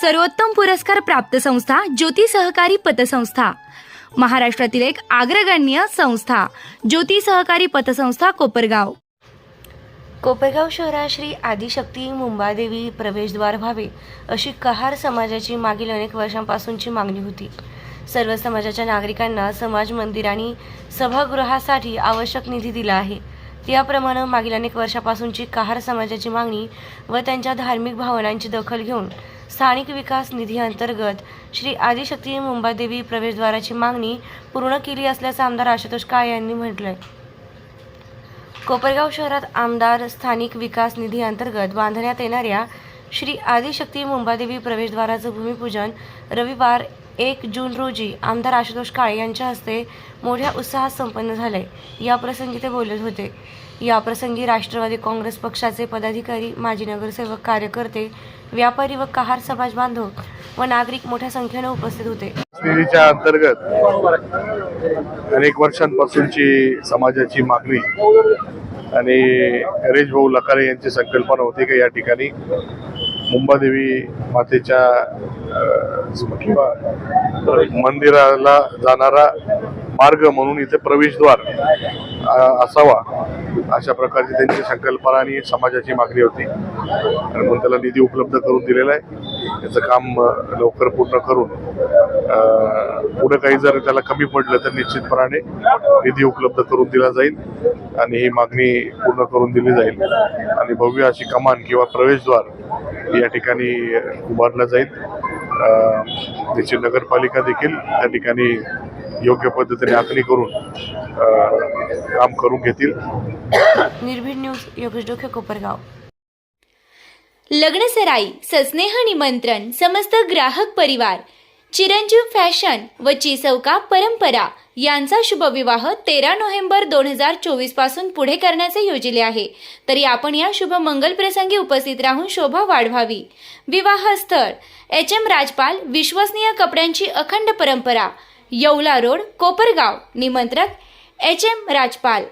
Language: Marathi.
सर्वोत्तम पुरस्कार प्राप्त संस्था ज्योती सहकारी पतसंस्था. महाराष्ट्रातील एक अग्रगण्य संस्था ज्योती सहकारी पतसंस्था कोपरगाव. कोपरगाव शहरात श्री आदिशक्ती मुंबादेवी प्रवेशद्वार व्हावे अशी कहार समाजाची मागील अनेक वर्षांपासूनची मागणी होती. सर्व समाजाच्या नागरिकांना समाज मंदिर आणि सभागृहासाठी आवश्यक निधी दिला आहे. त्याप्रमाणे मागील अनेक वर्षापासूनची कहार समाजाची मागणी व त्यांच्या धार्मिक भावनांची दखल घेऊन स्थानिक विकास निधी अंतर्गत श्री आदिशक्ती मुंबादेवी प्रवेशद्वाराची मागणी पूर्ण केली असल्याचं आमदार आशुतोष काळे यांनी म्हटलंय. कोपरगाव शहरात आमदार स्थानिक विकास निधी अंतर्गत बांधण्यात येणाऱ्या श्री आदिशक्ती मुंबादेवी प्रवेशद्वाराचं भूमिपूजन रविवार एक जून रोजी आमदार आशुतोष काळे यांच्या हस्ते मोठ्या उत्साहात संपन्न झाले. या प्रसंगी ते बोलत होते. या प्रसंगी राष्ट्रवादी काँग्रेस पक्षाचे पदाधिकारी माजी नगरसेवक कार्यकर्ते व्यापारी व कहार समाज बांधव व नागरिक मोठ्या संख्येने उपस्थित होते. अंतर्गत अनेक वर्षांपासूनची समाजाची मागणी आणि हरेश भाऊ लकारे यांची संकल्पना होती की या ठिकाणी मुंबादेवी मातेच्या किंवा मंदिराला जाणारा मार्ग म्हणून इथे प्रवेशद्वार असावा अशा प्रकारची त्यांची संकल्पना आणि समाजाची मागणी होती. आणि म्हणून त्याला निधी उपलब्ध करून दिलेला आहे. याचं काम लवकर पूर्ण करून पुढे काही जर त्याला कमी पडलं तर निश्चितपणाने निधी उपलब्ध करून दिला जाईल आणि ही मागणी पूर्ण करून दिली जाईल. आणि भव्य अशी कमान किंवा प्रवेशद्वार या ठिकाणी उभारलं जाईल. त्याची नगरपालिका देखील त्या ठिकाणी योग्य पद्धतीने आखणी करून काम करून घेतील. निर्भीड न्यूज योगेश डोके कोपरगाव. लग्नसराई सस्नेह निमंत्रण समस्त ग्राहक परिवार चिरंजीव फॅशन व चिसौका परंपरा यांचा शुभविवाह तेरा नोव्हेंबर दोन हजार चोवीसपासून पुढे करण्याचे योजिले आहे. तरी आपण या शुभ मंगल प्रसंगी उपस्थित राहून शोभा वाढवावी. विवाह स्थळ एच एम राजपाल विश्वसनीय कपड्यांची अखंड परंपरा येवला रोड कोपरगाव. निमंत्रक एच एम राजपाल.